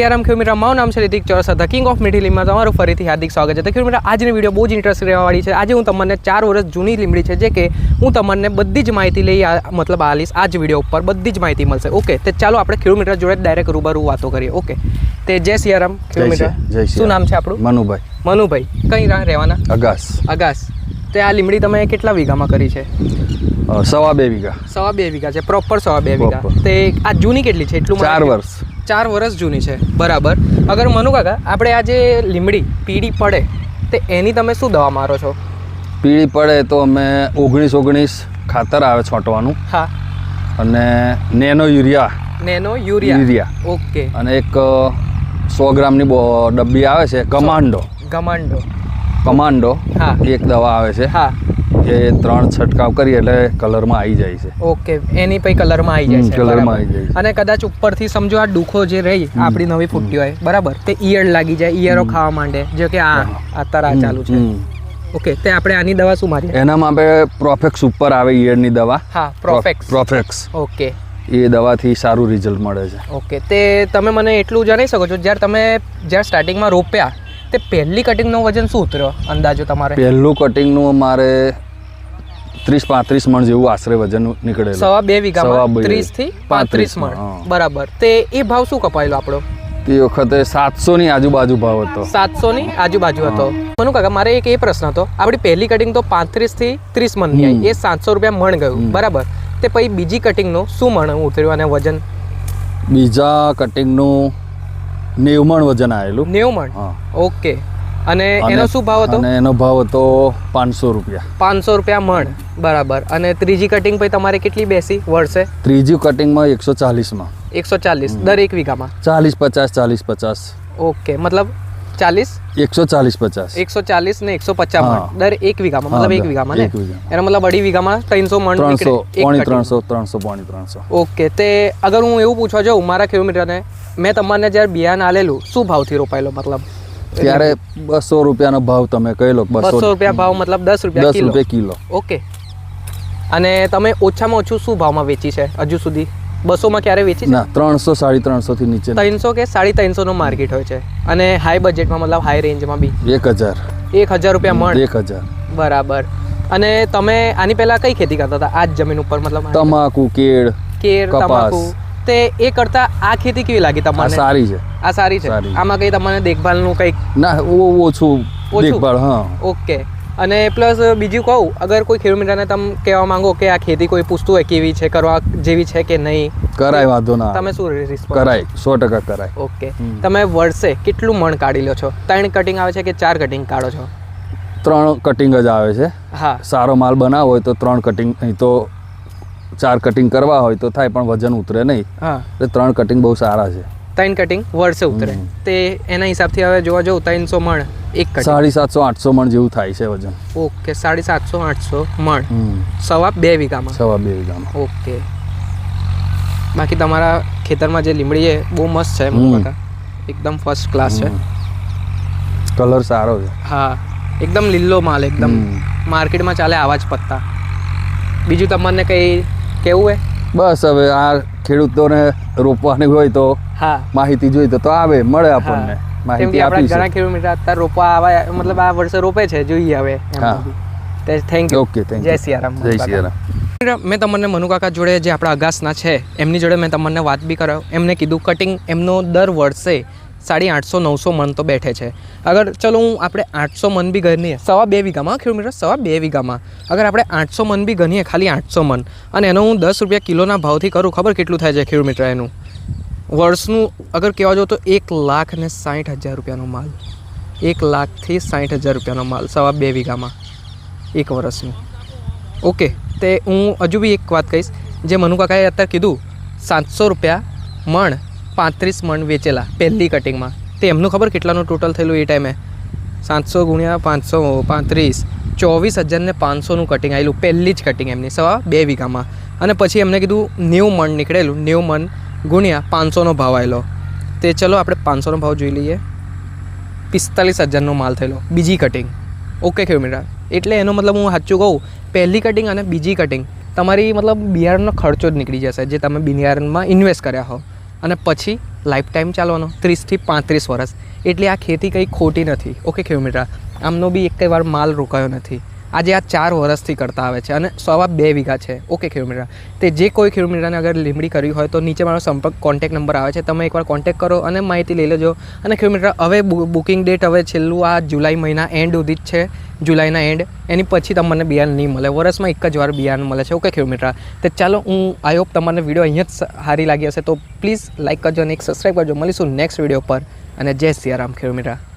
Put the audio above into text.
સિયારામ ખેડૂત મારું નામ છે Ritik Chorasa the king of મીઠી તમારું ફરીથી હાર્દિક સ્વાગત છે. તો ખેડૂત આજની વીડિયો બહુ જ ઇન્ટરેસ્ટ રહેવાવાળી છે. આજે હું તમને ચાર વર્ષ જૂની લીમડી છે જે કે હું તમને બધી જ માહિતી લઈ મતલબ આલીશ આ જ વીડિયો ઉપર બધી જ માહિતી મળશે. ઓકે તો ચાલો આપણે ખેડૂત મિત્ર જોડે ડાયરેક્ટ રૂબરૂ વાતો કરીએ. ઓકે તે જય સિયારામ ખેડૂત મિત્ર. શું નામ છે આપણું? મનુભાઈ. મનુભાઈ. કઈ રાહ રહેવાના? અગાસ. અગાસ. તે આ લીમડી તમે કેટલા વીઘામાં કરી છે? સવા બે વીઘા. સવા બે વીઘા છે. પ્રોપર સવા બે વીઘા. તે આ જૂની કેટલી છે? એટલું ચાર વર્ષ. ચાર વર્ષ જૂની છે. બરાબર. અગર મનુ કાકા આપણે આ જે લીમડી પીળી પડે તે એની તમે શું દવા મારો છો? પીળી પડે તો અમે ઓગણીસ ઓગણીસ ખાતર આવે છોંટવાનું. હા. અને nano urea. Nano urea. Urea. Okay. અને એક સો ગ્રામની ડબ્બી આવે છે કમાન્ડો કમાન્ડો કમાન્ડો હા. એક દવા આવે છે. હા. એ ત્રણ છંટકાવ કરીએ એટલે કલરમાં આવી જાય છે. ઓકે એની પછી કલરમાં આવી જાય છે કલરમાં આવી જાય અને કદાચ ઉપરથી સમજો આ ડુખો જે રહી આપણી નવી ફૂટી હોય બરાબર? તે ઈયળ લાગી જાય ઈયળો ખાવા માંડે જો કે આ અત્યારે આ ચાલુ છે. ઓકે તે આપણે આની દવા શું મારી એનામાં આપણે પ્રોફેક્સ ઉપર આવે ઈયળની દવા. હા પ્રોફેક્સ પ્રોફેક્સ ઓકે. એ દવાથી સારું રિઝલ્ટ મળે છે. ઓકે તે તમે મને એટલું જણાવી શકો છો જ્યારે તમે જ્યારે સ્ટાર્ટિંગમાં રોપ્યા તે પહેલી કટિંગનો વજન શું ઉતર્યો અંદાજો તમારે? પહેલું કટિંગનું મારે ત્રીસ પાંત્રીસ મણ જેવું આશરે વજન નીકળે સવા બે વીઘામાં ત્રીસથી પાંત્રીસ મણ. બરાબર. તે એ ભાવ શું કપાયેલો આપણો? તે વખતે સાતસો ની આજુબાજુ ભાવ હતો. સાતસો ની આજુબાજુ હતો. મનુ કાકા મારે એક એ પ્રશ્ન હતો. આપણી પહેલી કટિંગ તો પાંત્રીસથી ત્રીસ મણની આવી એ સાતસો રૂપિયા મણ ગયું. બરાબર. તે પછી બીજી કટિંગનું શું મણ ઉતર્યું અને વજન? બીજા કટિંગનું નેવમણ મણ વજન આવેલું. નેવમણ મણ. ઓકે. અને એનો શું ભાવ હતો? અને એનો ભાવ હતો પાંચસો રૂપિયા. પાંચસો રૂપિયા મણ. બરાબર. અને ત્રીજી કટિંગ પછી તમારે કેટલી બેસી? વર્ષે ત્રીજી કટિંગમાં એકસો ચાલીસમાં. એકસો ચાલીસ. દરેક વીઘામાં? ચાલીસ પચાસ ચાલીસ પચાસ. ઓકે. મતલબ ચાલીસ? એકસો ચાલીસ પચાસ. એકસો ચાલીસ ને એકસો પચાસ. મણ. દર એક વીઘામાં. મતલબ એક વીઘામાં ને? એનો મતલબ અઢી વીઘામાં ત્રણસો મણ ત્રણસો પોણી ત્રણસો ત્રણસો પોણી ત્રણસો. ઓકે. તે અગર હું એવું પૂછવા જાઉં મારા કિલોમીટરને મેં તમને જ્યારે બિયારણ આલેલું શું ભાવથી રોપાયેલો મતલબ? ત્યારે બસો રૂપિયાનો ભાવ તમે કહી લો બસો રૂપિયા ભાવ મતલબ દસ રૂપિયા દસ કિલો. રૂપિયા કિલો. ઓકે. અને તમે ઓછામાં ઓછું શું ભાવમાં વેચી છે હજુ સુધી? બસોમાં ક્યારે વેચી ના ત્રણસો સાડી ત્રણસો થી નીચે ત્રણસો કે સાડી ત્રણસો નો માર્કેટ હોય છે. અને હાઈ બજેટમાં મતલબ હાઈ રેન્જમાં બી? એક હજાર. એક હજાર રૂપિયા મણ? એક હજાર. બરાબર. અને તમે આની પહેલા કઈ ખેતી કરતા હતા? આ જ જમીન ઉપર મતલબ તમાકુ કેળ કેળ તમાકુ. તે એ કરતા આ ખેતી કેવી લાગી આ તમને? સારી છે. આ સારી છે? આમાં કઈ તમને દેખભાલનું કંઈક? ના ઓ- ઓછું ઓછું? દેખભાળ હા. ઓકે. અને પ્લસ બીજું કહું અગર કોઈ ખેડૂત મિત્રને તમે કહેવા માંગો કે આ ખેતી કોઈ પૂછતું હોય કેવી છે કરવા જેવી છે કે નહીં કરાય વાંધો ના. તમે શું રિસ્પોન્સ કરાય સો ટકા કરાય. ઓકે. તમે વર્ષે કેટલું મણ કાઢી લો છો? ત્રણ કટિંગ આવે છે કે ચાર કટિંગ કાઢો છો? ત્રણ કટિંગ જ આવે છે. હા. સારો માલ બનાવો હોય તો ત્રણ કટિંગ નહીં તો ચાર કટિંગ કરવા હોય તો થાય પણ વજન ઉતરે નહીં. હા. એટલે ત્રણ કટિંગ બહુ સારા છે. ત્રણ કટિંગ વર્ષે ઉતરે. તે એના હિસાબથી હવે જોવા જવું ત્રણસો મણ એક સાડી સાતસો આઠસો મણ જેવું થાય છે વજન. ઓકે સાડી સાતસો આઠસો મણ. સવા બે વીઘામાં. સવા બે વીઘામાં. ઓકે. બાકી તમારા ખેતરમાં જે લીમડી છે બહુ મસ્ત છે. એકદમ ફર્સ્ટ ક્લાસ છે. કલર સારો છે. હા. એકદમ લીલો માલ એકદમ. માર્કેટમાં ચાલે આવા જ પત્તા. બીજું તમને કંઈ કેવું હે? બસ હવે આ ખેડૂતોને રોપવાની હોય તો હા. માહિતી જોઈ તો આવે મળે આપણને. માહિતી આપી ઘણા ખેડૂત અત્યારે રોપવા આવા મતલબ આ વર્ષે રોપે છે જોઈએ હવે હા. થેન્ક યુ ઓકે થેન્ક જય સિયારામ જય સિયારામ. મેં તમને મનુકાકા જોડે જે આપણા અગાસના છે એમની જોડે મેં તમને વાત બી કરાવ એમને કીધું કટિંગ એમનો દર વર્ષે સાડી આઠસો, નવસો મન તો બેઠે છે. અગર ચલો હું આપણે આઠસો મન બી ગણીએ, સવા બે વીઘામાં કિલોમીટર સવા બે વીઘામાં. અગર આપણે આઠસો મન બી ગણીએ, ખાલી આઠસો મન અને એનો હું દસ રૂપિયા કિલોના ભાવથી કરું, ખબર કેટલું થાય છે કિલોમીટર એનું? વર્ષનું અગર કહેવા જાઉં તો એક લાખ ને સાઠ હજાર રૂપિયાનો માલ. એક લાખથી સાઠ હજાર રૂપિયાનો માલ, સવા બે વીઘામાં. એક વર્ષનું. ઓકે, તે હું હજુ બી એક વાત કહીશ. જે મનુ કાકાએ અત્યારે કીધું, સાતસો રૂપિયા મણ પાંત્રીસ મણ વેચેલા, પહેલી કટિંગમાં તે એમનું ખબર કેટલાનું ટોટલ થયેલું એ ટાઈમે સાતસો ગુણ્યા પાંચસો પાંત્રીસ, ચોવીસ હજારને પાંચસોનું કટિંગ આવેલું, પહેલી જ કટિંગ એમની, સવા બે વીઘામાં. અને પછી એમને કીધું, નેવું મણ નીકળેલું, નેવું મણ ગુણ્યા પાંચસોનો ભાવ આવેલો. તે ચલો આપણે પાંચસોનો ભાવ જોઈ લઈએ. પિસ્તાલીસ હજારનો માલ થયેલો, બીજી કટિંગ ઓકે કિલોમીટર એટલે એનો મતલબ હું સાચું કહું, પહેલી કટિંગ અને બીજી કટિંગ તમારી મતલબ બિયારણનો ખર્ચો જ નીકળી જશે, જે તમે બિયારણમાં ઇન્વેસ્ટ કર્યા હો અને પછી લાઈફ ટાઈમ ચાલવાનો, ત્રીસથી પાંત્રીસ વર્ષ. એટલે આ ખેતી કંઈ ખોટી નથી. ઓકે ખેડૂત આમનો બી એક વાર માલ રોકાયો નથી. આજે આ ચાર વર્ષથી કરતા આવે છે અને સવા બે વીઘા છે. ઓકે ખેડૂમીરા તે જે કોઈ ખેડૂમીરાને અગર લીમડી કરવી હોય તો નીચે મારો સંપર્ક કોન્ટેક નંબર આવે છે. તમે એકવાર કોન્ટેક કરો અને માહિતી લઈ લેજો. અને ખેડૂમીરા હવે બુકિંગ ડેટ હવે છેલ્લું આ જુલાઈ મહિના એન્ડ સુધી જ છે. જુલાઈના એન્ડ એની પછી તમને બિયારણ નહીં મળે. વર્ષમાં એક જ વાર બિયારણ મળે છે. ઓકે, ખેડૂત તે ચાલો હું આઈ હોપ તમને વીડિયો અહીંયા જ સારી લાગી હશે. તો પ્લીઝ લાઇક કરજો અને એક સબસ્ક્રાઈબ કરજો. મળીશું નેક્સ્ટ વીડિયો પર. અને જય સિયારામ રામ મિત્ર.